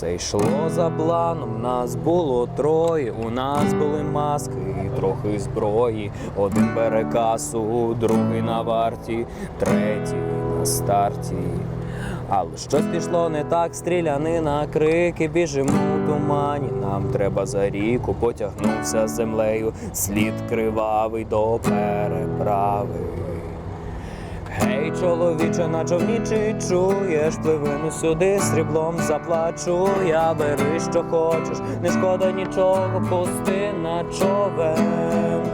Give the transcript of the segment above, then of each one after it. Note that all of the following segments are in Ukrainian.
Все йшло за планом, нас було троє. У нас були маски і трохи зброї. Один бере касу, другий на варті, третій на старті. Але щось пішло не так, стрілянина, крики, біжимо у тумані. Нам треба за ріку, потягнувся землею, слід кривавий до переправи. Гей, чоловіче, на човні чи чуєш, пливину сюди сріблом заплачу. Я бери, що хочеш, не шкода нічого, пусти на човен.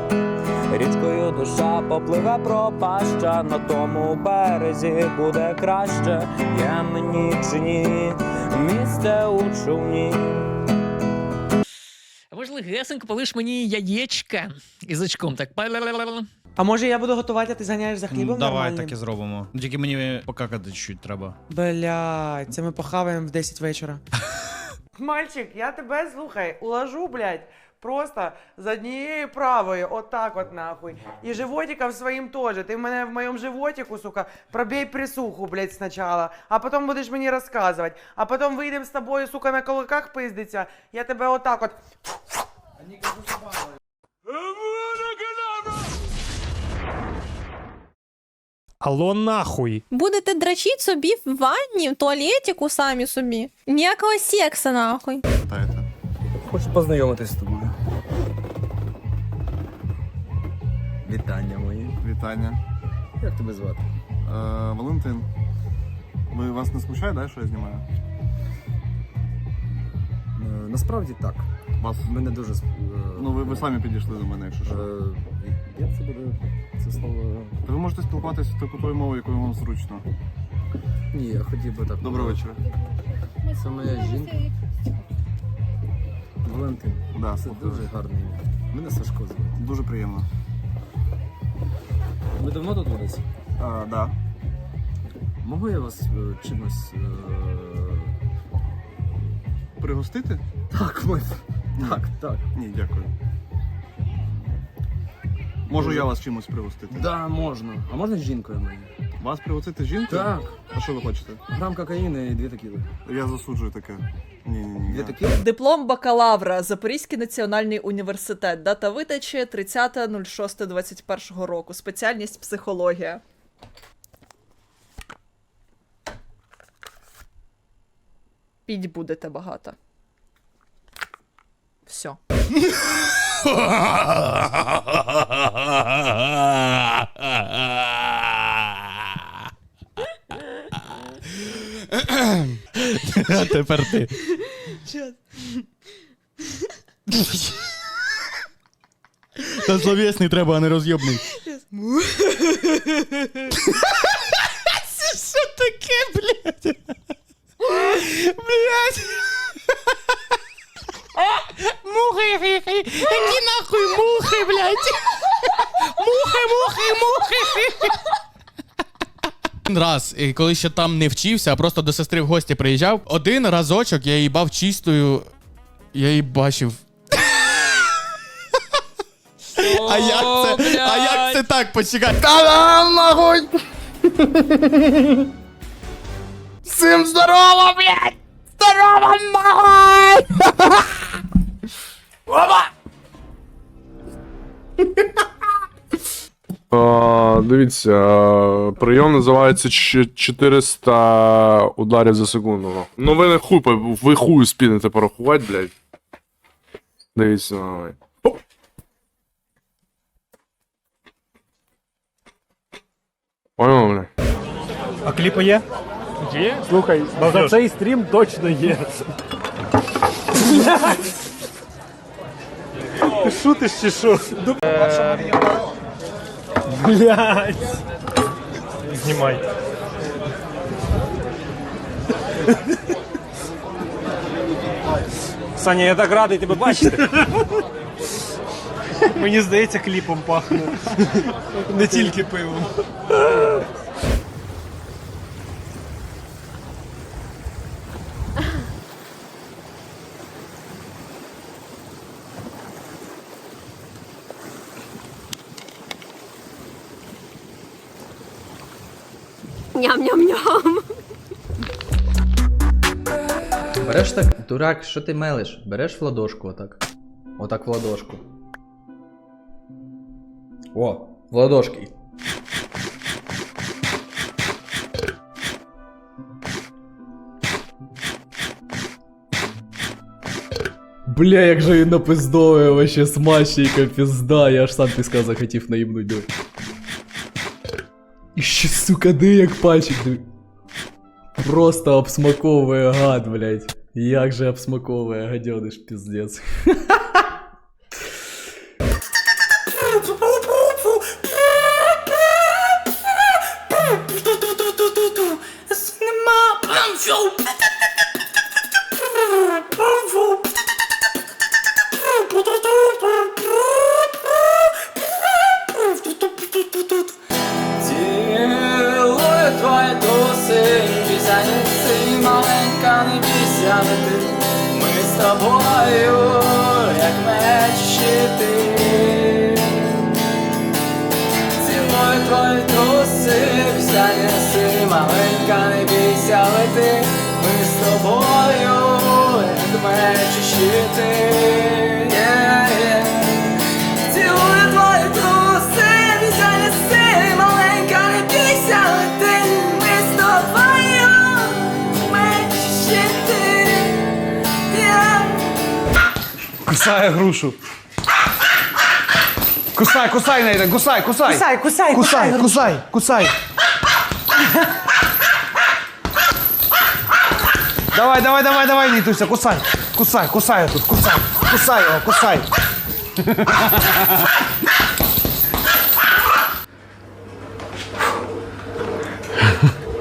Річкою душа попливе пропаща, на тому березі буде краще. Є мені чи ні, місце у човні. А може легесенько полиш мені яєчка язичком так. А може я буду готувати, а ти заганяєш за хлібом Давай нормальним? так і зробимо. Ну, Тільки мені покакати чуть треба. Блядь, це ми похаваємо в 10 вечора. Мальчик, я тебе слухай, уложу, блядь, просто з однією правою, отак от нахуй. І животиком своїм теж. Ти в мене в моєму животику, сука, пробей присуху, блядь, спочатку, а потім будеш мені розказувати. А потім вийдемо з тобою, сука, на кулаках пиздиться, я тебе отак от. Алло, нахуй. Будете дрочить собі в ванні, в туалетику самі собі. Ніякого секса, нахуй. Хочу познайомитись з тобою. Вітання мої. Вітання. Як тебе звати? Е, Валентин. Ви вас не смущає, да, що я знімаю? Е, Насправді так. Вас. Мене дуже. е, Ну, ви, ви самі підійшли до мене, якщо що. е, Як це буде це слово? Та ви можете спілкуватися такою мовою, якою вам зручно. Ні, я хотів би так. Доброго вечора. Це моя жінка. Валентин. Да, Це слухаю. дуже гарний. ім'я. Мене Сашко звати. Дуже приємно. Ви давно тут будете? А, да. Можу я вас е, чимось. е, Пригостити? Так, ми. Так, так. Ні, дякую. Можу я вас чимось пригостити? Да, можна. А можна з жінкою моєю? Вас пригостити з жінкою? Так. А що ви хочете? Грам кокаїни і дві текіли. Я засуджую таке. Ні, ні, ні. Дві текіли? Диплом бакалавра, Запорізький національний університет. Дата видачі 30.06.21 року. Спеціальність психологія. Піть будете багато. Все. А тепер ти. Та словесний треба, а не роз'єбний. Це що таке, блядь? Блядь. Мухи, які нахуй мухи, блядь. Мухи, мухи, мухи. Один раз, і коли ще там не вчився, а просто до сестри в гості приїжджав, один разочок я їбав чистою. Я її бачив. А як це? А як це так? Почекай. Та-дам, нахуй! Всім здорово, блядь! Здорово, нахуй! Опа! А, дивіться, а, прийом називається ч- 400 ударів за секунду. Ну ви не хуй, по- ви хую спінете порахувати, блядь. Дивіться, давай. Оп. Понял, блядь? А кліпи є? Є? Слухай, за цей стрім точно є. Ти шутиш чи що? Блять. Знімай. Саня, я так радий тебе бачити. Мені здається, кліпом пахне. Не тільки пивом. Дурак, що ти мелиш? Береш в ладошку отак. Отак в ладошку. О, в ладошки. Бля, як же він напиздовує, вообще смачненько, пізда, я аж сам піска захотів наїбнуть. диви. І ще, сука, де як пальчик, диви. Просто обсмаковує гад, блядь. Як же обсмаковує гаденыш, пиздец. Цілую твої труси, бісяниці, маленька, не бійся лети. Ми з тобою, як меч щити. Цілую твої труси, бісяниці, маленька, не бійся лети. Ми з тобою, як меч щити. Кусає грушу. Кусай, кусай, Нейда, кусай, кусай. Кусай, кусай, Кусай, кусай. кусай, кусай. Давай, давай, давай, давай, Нітуся, кусай. Кусай, кусай тут, кусай. Кусай його, кусай.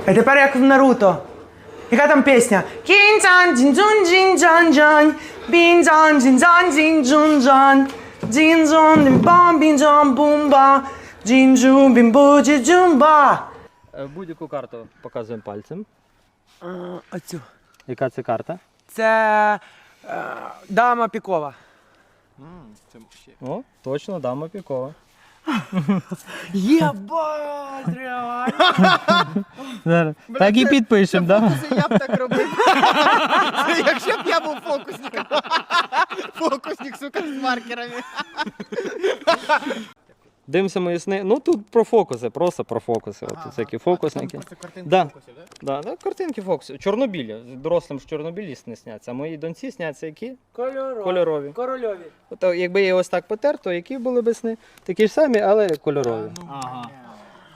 А тепер як в Наруто. Яка там пісня? Кінцан, дзінзун, дзінджан, джан, бінзан, дзінзан, дзінджун, джан, дзінзун, дімбам, бінзон, бумба, дзінджу, бімбу, дзіджумба. Будь-яку карту показуємо пальцем. Оцю. Яка це карта? Це е, дама Пікова. О, точно, дама пікова. Єбать, реально. Так і підпишемо, да? Я б так робив. Якщо б я був фокусником. Фокусник, сука, з маркерами. Дивимося мої сни. Ну тут про фокуси, просто про фокуси. От всякі фокусники. Да. Да, да, картинки фокусів. Чорнобілі. Дорослим ж чорнобілі сни сняться. А моїй доньці сняться які? Кольорові. Кольорові. Корольові. От, якби я ось так потер, то які були б сни? Такі ж самі, але кольорові. Ага.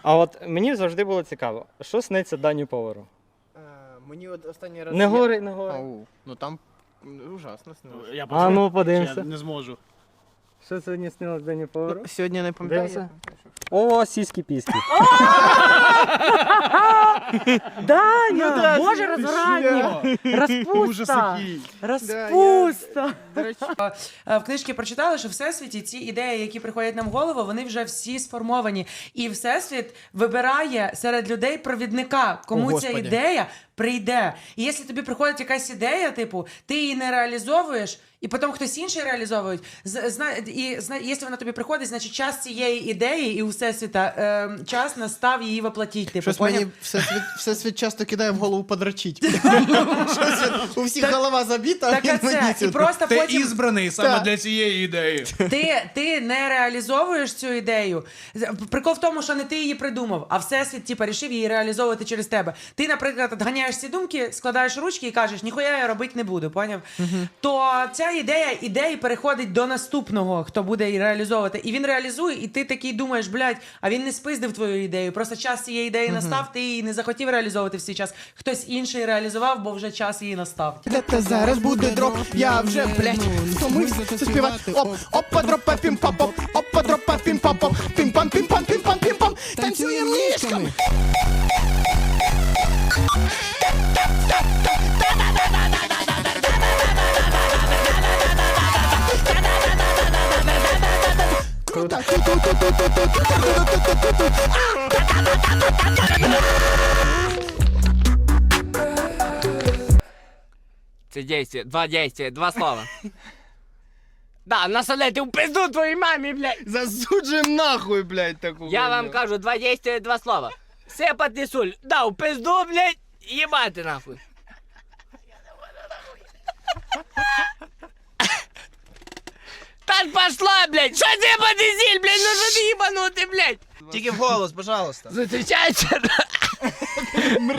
А от мені завжди було цікаво, що сниться Даню повару? Мені от останній раз. Не гори, не гори. ну там ужасно Я А ну подивимося. не зможу. Що сьогодні снилось Даню повару? Сьогодні не Дивимося. О, сіські піски. Даня, боже, розвратник. Розпуста. Розпуста. Е, В книжці прочитали, що всесвіті ці ідеї, які приходять нам в голову, вони вже всі сформовані. І всесвіт вибирає серед людей провідника, кому ця ідея прийде. І якщо тобі приходить якась ідея, типу, ти її не реалізовуєш. І потім хтось інший реалізовує. Зна- І зна- якщо вона тобі приходить, значить час цієї ідеї і у всесвіта е, час настав її воплотити. Типу, Щось поняв? мені всесвіт, всесвіт часто кидає в голову подрачить. Щось у всіх голова забіта, він а це. І просто Ти потім ізбраний саме для цієї ідеї. ти, ти не реалізовуєш цю ідею. Прикол в тому, що не ти її придумав, а всесвіт типа рішив її реалізовувати через тебе. Ти, наприклад, відганяєш ці думки, складаєш ручки і кажеш, ніхуя я робити не буду, поняв? То ця ідея ідеї переходить до наступного, хто буде її реалізовувати. І він реалізує, і ти такий думаєш, блядь, а він не спиздив твою ідею. Просто час цієї ідеї настав, ти її не захотів реалізовувати в цей час. Хтось інший реалізував, бо вже час її настав. Та зараз буде дроп, я вже, блядь, втомився це співати. Оп, опа, дропа, пім пам поп Це действие, два действия, два слова. Да, насолити в пизду твоїй мамі, блядь. Засуджуємо нахуй, блядь, таку. Я вам кажу, два действия, два слова. Сипати суль. Да, в пизду, блядь, їбати нахуй. Та ж пошла, блядь! Що це подизіль, блядь? Ну що ти їбанути, блядь? Тільки в голос, пожалуйста. Зустрічається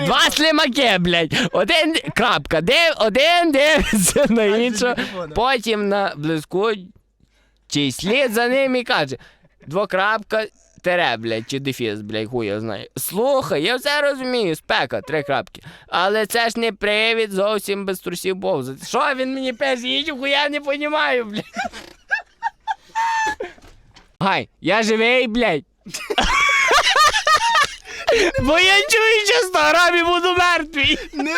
два слимаки, блядь. Один крапка, де один дивиться на іншого, потім на близьку чи слід за ним і каже: двокрапка. Тере, блядь, чи дефіс, блядь, хуй я знаю. Слухай, я все розумію, спека, три крапки. Але це ж не привід зовсім без трусів повзати. Що він мені пише, я нічого я не понімаю, блядь. Гай, я живий, блядь. Бо я чую, що 100 грамів буду мертвий. Не,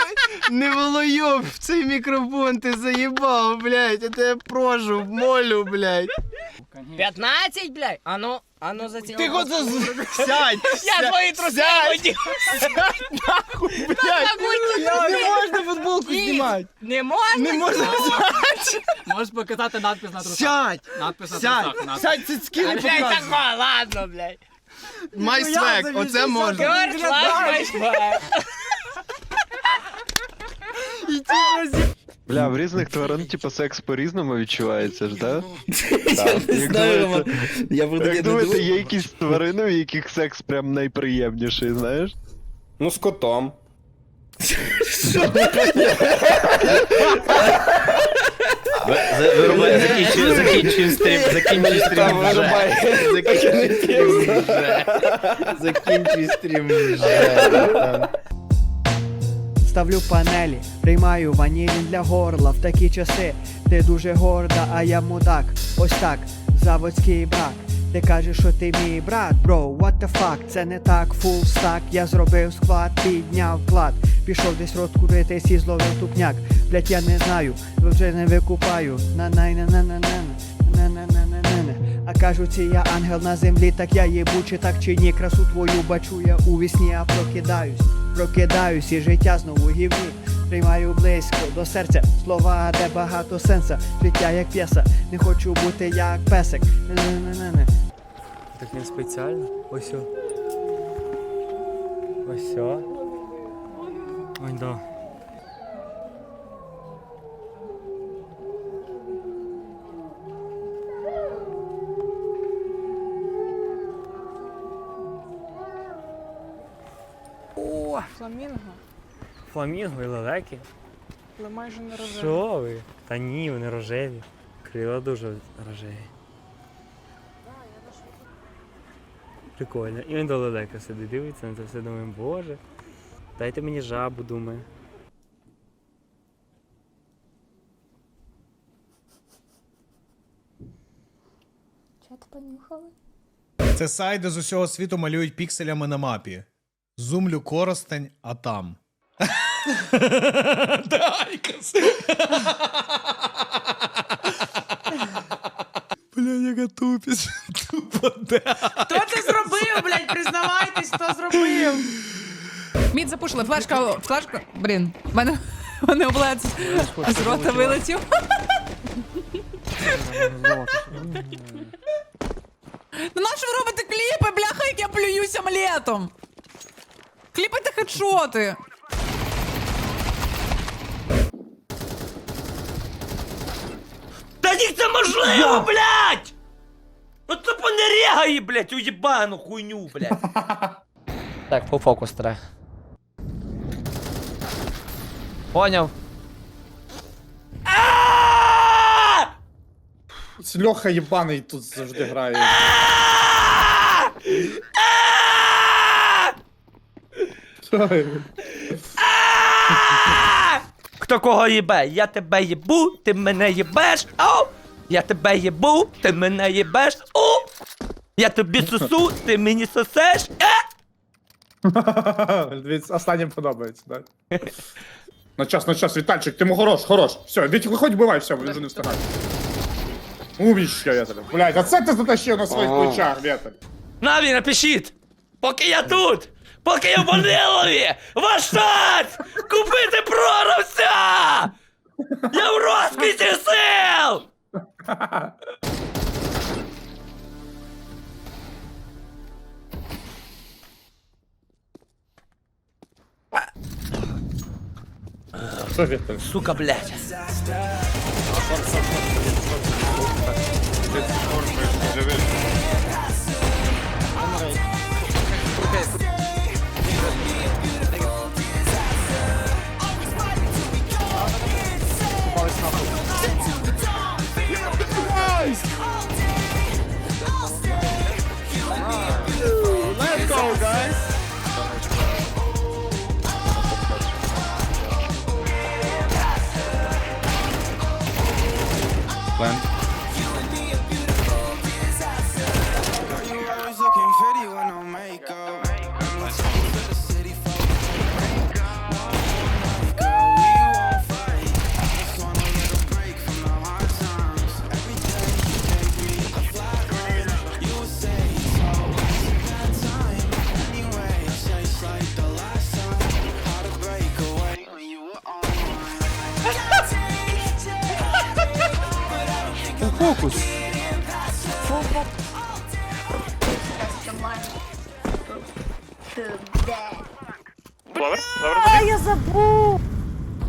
не волойоб в цей мікрофон, ти заїбав, блядь. Я тебе прошу, молю, блядь. 15, блядь? А ну, а ну за Ти хоч сядь! Я твої труси хотів. Блядь, не можна футболку знімати. Не можна? Не можна Можеш показати надпис на Сядь! Сядь! Сядь, цицьки не Блядь, показуй. так, ладно, блядь. Май свек, оце можна. Георг, ладно, Бля, в різних тварин, типу, секс по-різному відчувається ж, да? Не знаю, Роман. Я буду Як думаєте, є якісь тварини, в яких секс прям найприємніший, знаєш? Ну, з котом. Вирубай, закінчуй, закінчуй стрім, закінчуй стрім вже. Закінчуй стрім вже. Закінчуй стрім вже. Ставлю панелі, приймаю ванілін для горла в такі часи. Ти дуже горда, а я мудак. Ось так, заводський брак. Ти кажеш, що ти мій брат, бро, what the fuck, це не так, фул стак, я зробив склад, підняв клад, пішов десь рот куритись і зловив тупняк. Блять, я не знаю, вже не викупаю. на най на на на на на на на на А кажуть, я ангел на землі, так я їбу, чи так чи ні, красу твою бачу я у вісні, а прокидаюсь, прокидаюсь, і життя знову гівні. Приймаю близько до серця слова, де багато сенса. Життя як п'єса, не хочу бути як песик. Не-не-не-не. Так він спеціально. Ось. Ось. Ой, да. О! Фламінго? Фламінго і лелеки. Але майже не рожеві. Що ви? Та ні, вони рожеві. Крила дуже рожеві. Прикольно. І він до лелека сидить, дивиться на це все, думає, боже. Дайте мені жабу, думає. Це сайт, де з усього світу малюють пікселями на мапі. Зумлю коростень, а там. Дайкас. Бля, яка тупість. Тупо. Хто це зробив, блядь? Признавайтесь, хто зробив. Мід запушили, флешка, флешка. Блін, в мене, в мене облец з рота вилетів. Ну нащо ви робите кліпи, бляха, як я плююсь омлетом? Кліпайте хедшоти. Та ні, це можливо, блядь! Ну це понерягає, блядь, уєбану хуйню, блядь. так, по фокус треба. Поняв. Льоха єбаний тут завжди грає. Хто кого їбе? Я тебе їбу, ти мене їбеш, ау! Я тебе їбу, ти мене їбеш, у! Я тобі сосу, ти мені сосеш, е! Останнім подобається, так? На час, на час, Вітальчик, ти му хорош, хорош. Все, від виходь, бувай, все, вже не встигай. Умічка, я тебе. Блядь, а це ти затащив на своїх плечах, Віталь. Наві, напишіть! Поки я тут! Поки я в Манилові! Ваш шанс! Купити проровця! Я в розквіті сил! Що Віталь? Сука, блядь. Glenn. А, я забув!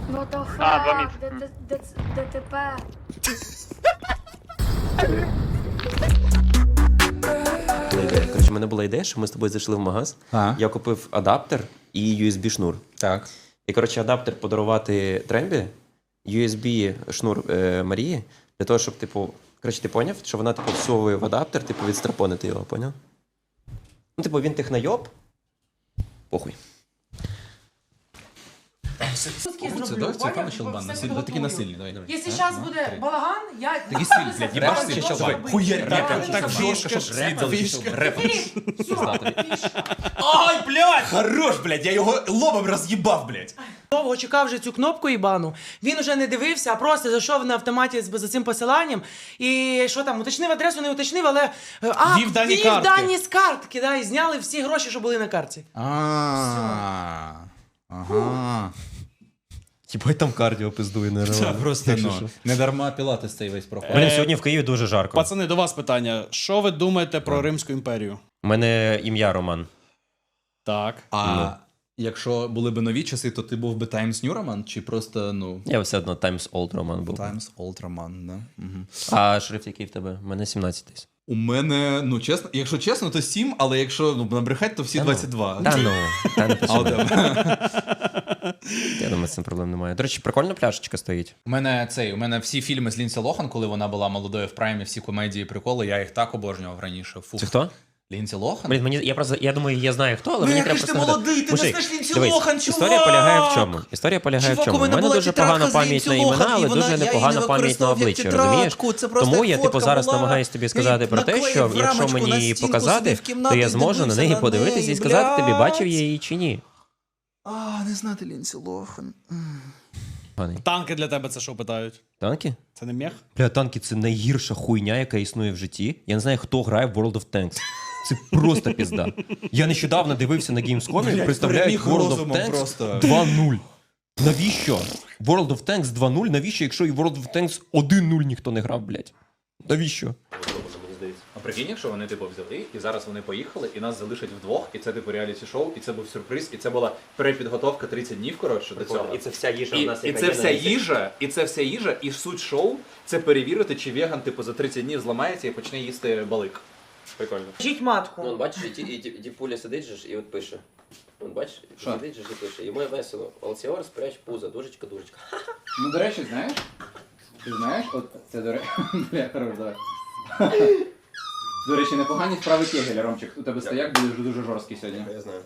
Ну то ха, ДТП. Коротше, в мене була ідея, що ми з тобою зайшли в магаз. Я купив адаптер і USB шнур. Так. І коротше, адаптер подарувати Трембі, USB шнур е, Марії, для того, щоб, типу, коротше, ти поняв, що вона типу всовує в адаптер, типу, відстрапонити його, поняв? Ну, типу, він технайоб. Pokój. Це Щелбан, такі насильні, давай. Якщо зараз буде балаган, я... Такий стиль, блядь, їбаш що? давай. Так, так, жорстко, щоб. Філіп, Ай, блядь! Хорош, блядь, я його лобом роз'їбав, блядь. Довго чекав вже цю кнопку їбану. Він уже не дивився, а просто зайшов на автоматі з за цим посиланням. І що там, уточнив адресу, не уточнив, але. е, А, Ввів дані картки. дані з картки, да, і зняли всі гроші, що були на картці. А, ага. Типа там кардіо пиздує, не Просто, ну, не дарма пілатес цей весь проходить. Блін, сьогодні в Києві дуже жарко. Пацани, до вас питання. Що ви думаєте про Римську імперію? У мене ім'я Роман. Так. А якщо були б нові часи, то ти був би Times New Roman, чи просто, ну, Я все одно Times Old Роман був. Times Old Roman, да? Угу. А шрифт який в тебе? У мене 17 десь. У мене, ну чесно, якщо чесно, то 7, але якщо ну, набрехать, то всі Та ну. Та ну, та не? Я думаю, з цим проблем немає. До речі, прикольна пляшечка стоїть. У мене цей, у мене всі фільми з Лінсі Лохан, коли вона була молодою в праймі, всі комедії, приколи, я їх так обожнював раніше. Фух. Це хто? Лінсі Лохан? Блін, мені я просто я думаю, я знаю хто, але Ну, мені треба ти молодий, ти не знаєш Лінсі дивись, Лохан, Історія полягає в чому? Історія полягає Чувак, в чому. У мене мене дуже погана пам'ять на імена, але вона- дуже я непогана не пам'ять на обличчя, тетрадку, розумієш? це Тому я типу зараз була. намагаюсь тобі сказати про те, що якщо мені її показати, то я зможу на неї подивитися і сказати тобі, бачив я її чи ні. А, не знати Лінсі Лохан. Танки для тебе це що питають? Танки? Це не мех? Бля, танки це найгірша хуйня, яка існує в житті. Я не знаю, хто грає в World of Tanks. Це просто пізда. Я нещодавно дивився на Gamescom, представляють World of Tanks 2.0. Навіщо? World of Tanks 2.0, навіщо, якщо і World of Tanks 1.0 ніхто не грав, блядь? Навіщо? А прикинь, якщо вони типу взяли, і зараз вони поїхали, і нас залишать вдвох, і це типу реаліті шоу, і це був сюрприз, і це була перепідготовка 30 днів, коротше, до цього. І це вся їжа І, в нас, і яка це вся їжа, і це вся їжа, і суть шоу це перевірити, чи веган, типу, за 30 днів зламається і почне їсти балик. Прикольно. Жіть матку. Ну, бачиш, і, і, і, Пуля сидить же ж і от пише. Он бачиш, сидить же ж і пише. Йому весело. Олсіор спряч пузо, дужечка, дужечка. Ну, до речі, знаєш? Ти знаєш, от це до речі. Бля, хорош, давай. До речі, непогані справи Кегеля, Ромчик. У тебе стояк буде дуже, дуже жорсткий сьогодні. Я знаю.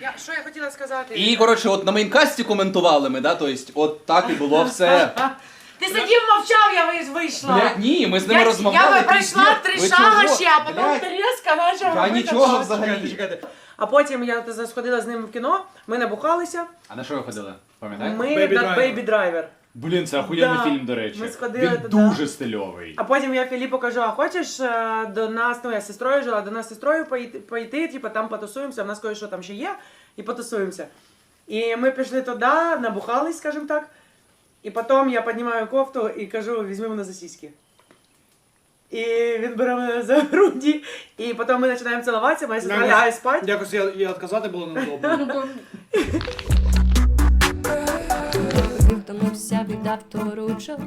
Я, що я хотіла сказати? І, коротше, от на мейнкасті коментували ми, да, тобто, от так і було все. Ти сидів, мовчав, я ви- вийшла. Блядь, ні, ми з ними Я, розмовляли. я пройшла пиздец. три шага чого? ще, а потім Блядь, ти різко почав. Я робити нічого щось. взагалі. А потім я сходила з ним в кіно, ми набухалися. А на що ви ходили? Пам'ятаєте? Ми Baby на Driver. Baby Driver. Блін, це охуєнний Да. фільм, до речі. Ми сходили Він туди. дуже стильовий. А потім я Філіпу кажу, а хочеш е, до нас, ну я з сестрою жила, до нас з сестрою пойти, пойти типу, там потусуємося, в нас кое-що там ще є, і потусуємося. І ми пішли туди, набухались, скажімо так. І потім я піднімаю кофту і кажу, візьми мене за сіськи. І він бере мене за груді, і потім ми починаємо цілуватися, моя сестра лягає спати. Якось я, я відказати було неудобно. Тому вся біда вторучила.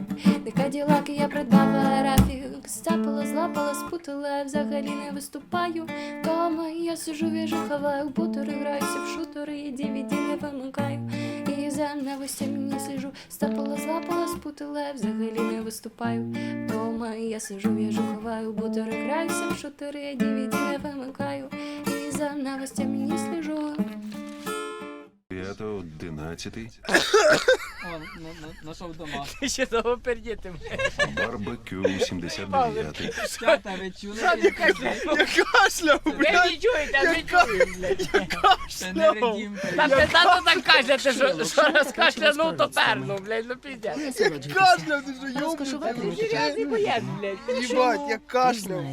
Не каділаки я придбала графік. Стапала, злапала, спутала, взагалі не виступаю. Дома я сижу, віжу, хаваю бутери, граюся в шутери, і DVD не вимикаю. І за новостями не сліжу. Стапала, злапала, спутала, взагалі не виступаю. Дома я сижу, віжу, хаваю бутери, граюся в шутери, і DVD не вимикаю. І за новостями не сліжу. 5, 11, Нашов дома. Ти ще того пердіти. барбекю 79. Що та ви чули? Я кашляв, Ви не чуєте, а ми чуємо, блядь. Це не редімка. Та пизда так кашляти, що, що раз кашлянув, то пернув, блядь, ну піздець. Кашляв, ти що, Та ти серйозний боєць, блядь. Їбать, я кашляв.